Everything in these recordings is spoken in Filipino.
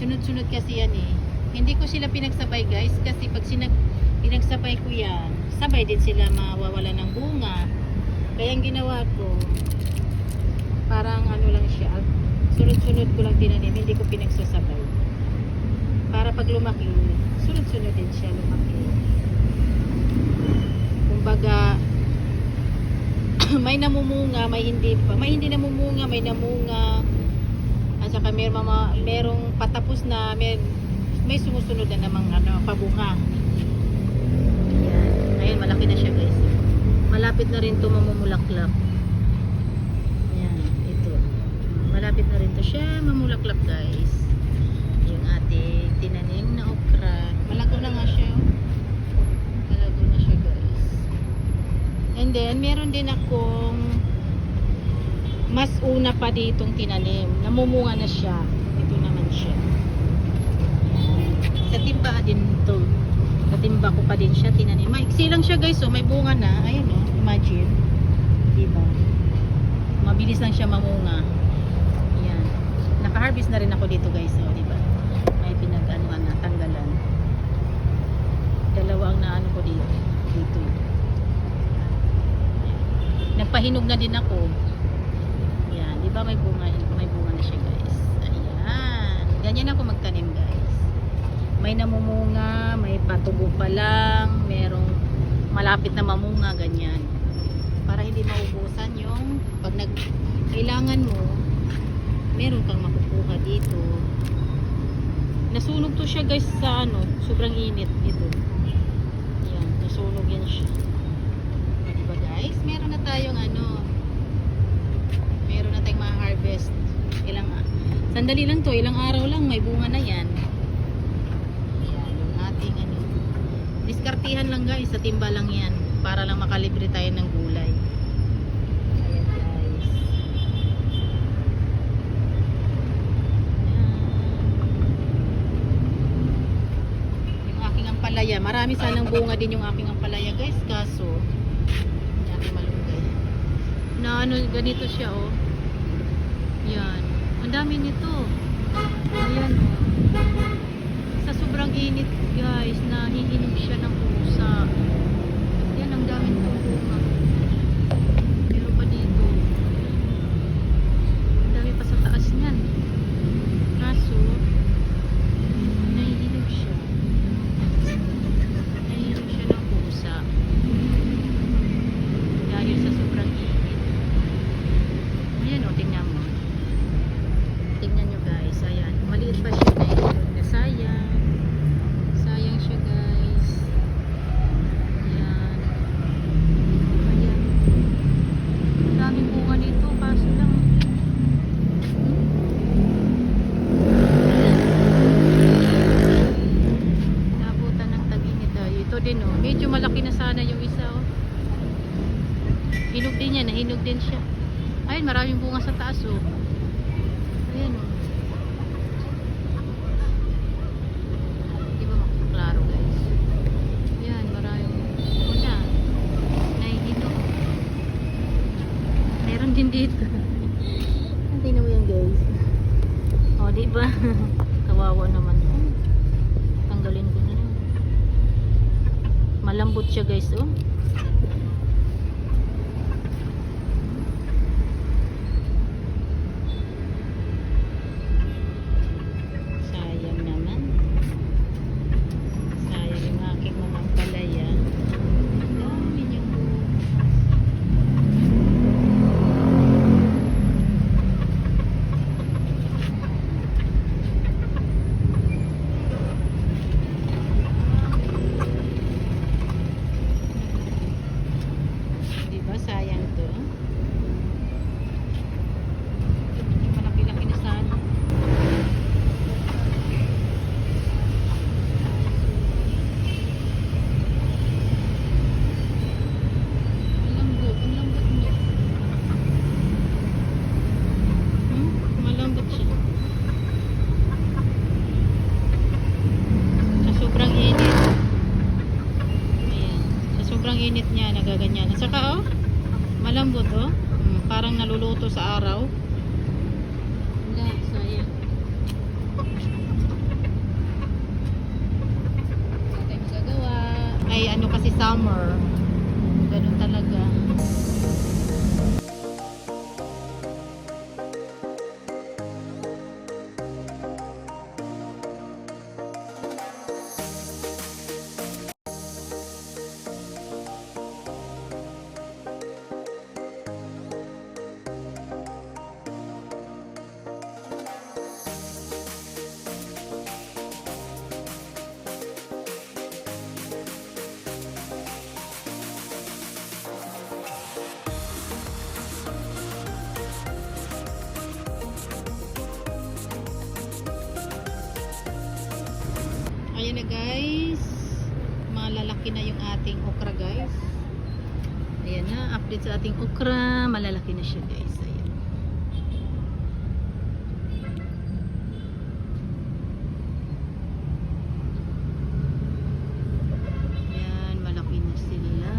Sunod-sunod kasi yan eh. Hindi ko sila pinagsabay guys, kasi pag sinag pinagsabay ko yan, sabay din sila mawawala ng bunga. Kaya ang ginawa ko, parang ano lang siya, sunod-sunod ko lang tinanim, hindi ko pinagsasabay. Para pag lumaki, sunod-sunod din siya lumaki. Kumbaga, may namumunga, may hindi pa. May hindi namumunga, may namunga. At saka may mama, merong patapos na, may, may sumusunod na namang ano, pabunga. Ayan. Ayun, malaki na siya guys. Malapit na rin to mamumulaklak. Ayan, ito. Malapit na rin to siya mamulaklak guys. Yung ating tinanim na okra. Malago na nga siya. oh. Malago na siya guys. And then, meron din akong mas una pa ditong tinanim. Namumunga na siya. Ito naman siya. Sa din to. Sa timba ko pa din siya tinanim. Maiksi lang siya guys. Oh. May bunga na. Ayun oh. Imagine. Diba? Mabilis lang siya mamunga. Yan. Naka-harvest na rin ako dito guys. Oh, diba? May pinag-anuan na. Tanggalan. Dalawa ang naano ko dito. Dito. Nagpahinog na din ako. Yan, di ba may bunga, may bunga na siya, guys. Ayan. Ganyan ako magtanim, guys. May namumunga, may patubo pa lang, merong malapit na mamunga, ganyan. Para hindi maubusan yung pag nag kailangan mo, meron kang makukuha dito. Nasunog to siya, guys, sa ano, sobrang init ito. Yan, nasunog yan siya. O, diba guys? Meron na tayong ano, meron na tayong ma-harvest. Ilang, sandali lang to, ilang araw lang, may bunga na yan. Yan, yung ating ano, diskartihan lang guys, sa timba lang yan, para lang makalibre tayo ng gulay. Ayan guys. Ayan. Yung aking ampalaya, marami sanang bunga din yung aking ampalaya guys, kaso, hindi natin malunggay. Na ano, ganito siya oh. Yan. Dami nito. Ayan. Sa sobrang init guys, nahihinog siya ng pusa. Yan, ang dami nitong bunga. Meron pa dito. Ang dami pa sa taas niyan. Kaso, nahihinog siya. Nahihinog siya ng pusa. Dahil sa sobrang init. Ayan o, tingnan mo. Tingnan nyo guys, ayan. Maliit pa siya na ito. Na sayang. Sayang siya guys. Ayan. Ayan. Ang daming bunga nito, kaso lang. Nabutan ng tag-init oh. Medyo malaki na sana yung isa oh. Hinog din yan, nahinog din siya. Ayun, maraming bunga sa taas oh. Ayan oh. Di ba makaklaro guys? Yan, maraming una. Nahihinog. Meron din dito. Tingnan mo yan guys. Oh, di ba? Kawawa naman. Tanggalin ko. Malambot siya guys oh. Sayang naman. Sayang yung aking mga palaya. Dami niyang bunga. Init niya, nagaganyan. At saka oh, malambot oh. Mm, parang naluluto sa araw. Wala, sayang. Wala tayong magagawa. Ay, ano kasi summer. Ganun talaga. Update sa ating okra. Malalaki na siya guys. Ayan. Ayan, malaki na sila.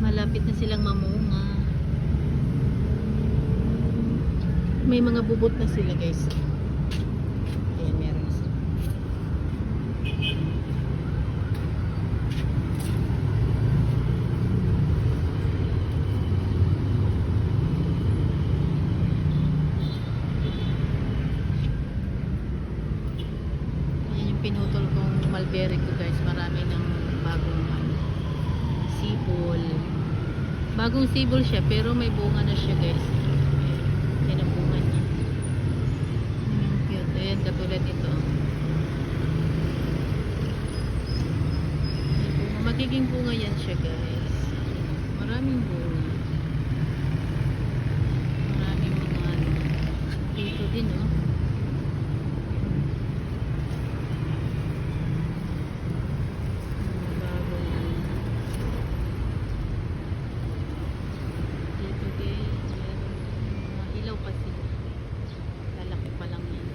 Malapit na silang mamunga. May mga bubot na sila guys. Ayan, meron na sila. Ayan yung pinutol kong mulberry ko guys. Marami ng bagong ano, sipol. Bagong sibol siya pero may bunga na siya guys. Yan ang bunga niya. Yan ang cute. Ayan katulad ito. Bunga. Magiging bunga yan siya guys. Maraming bunga. Maraming mga ano. Dito din oh. Mga bagong ano. Dito din, meron mga ilaw pa sila. Lalaki pa lang yan.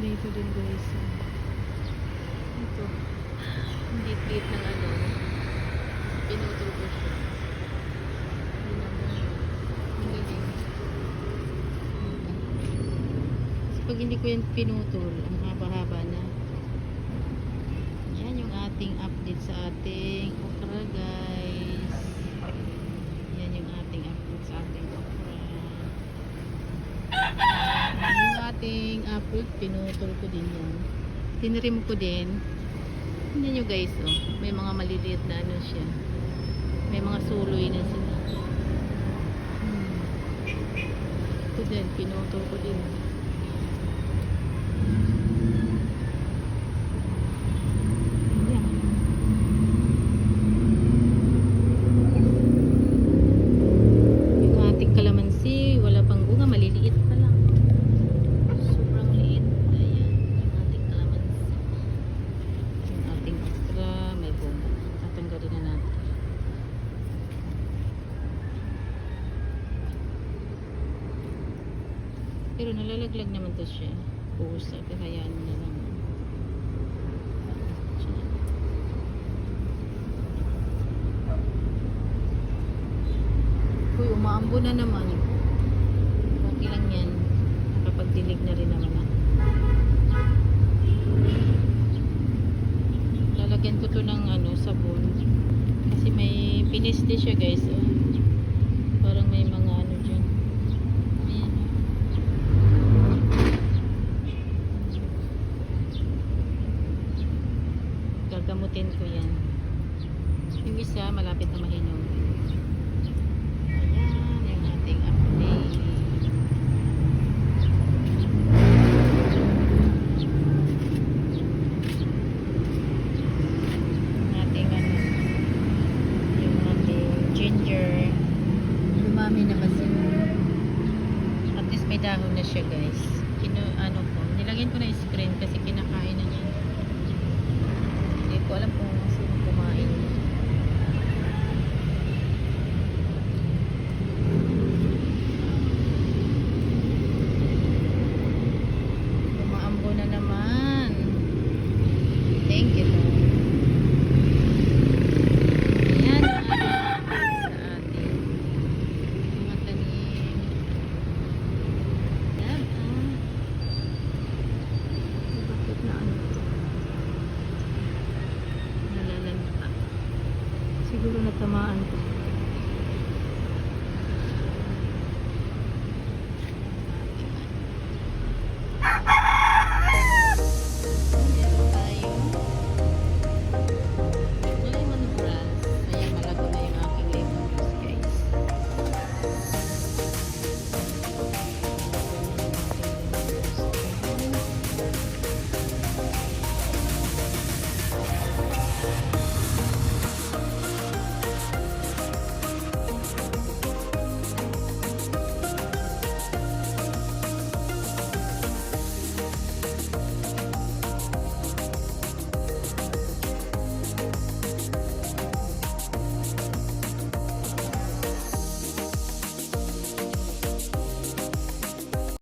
Dito din guys. Ito. Liit-liit ng ano. Pinutol ko siya. Pag hindi ko yan pinutol, ang haba-haba na. Yan yung ating update sa ating okra guys. Yan yung ating update sa ating okra. Yan yung ating apple, pinutol ko din yan. Tinrim ko din. Tingnan nyo guys, oh. may mga maliliit na ano siya. May mga suloy na sila. Hmm. Ito din, pinutol ko din. Yan. Yung ating kalamansi, wala pang bunga, maliliit pa lang. Sobrang liit. Ayan, yung ating kalamansi. Yung ating okra, may bunga. Tatanggalin na natin. Pero nalalaglag naman to siya. Pusa, kaya ano na lang. Uy, umaambo na naman.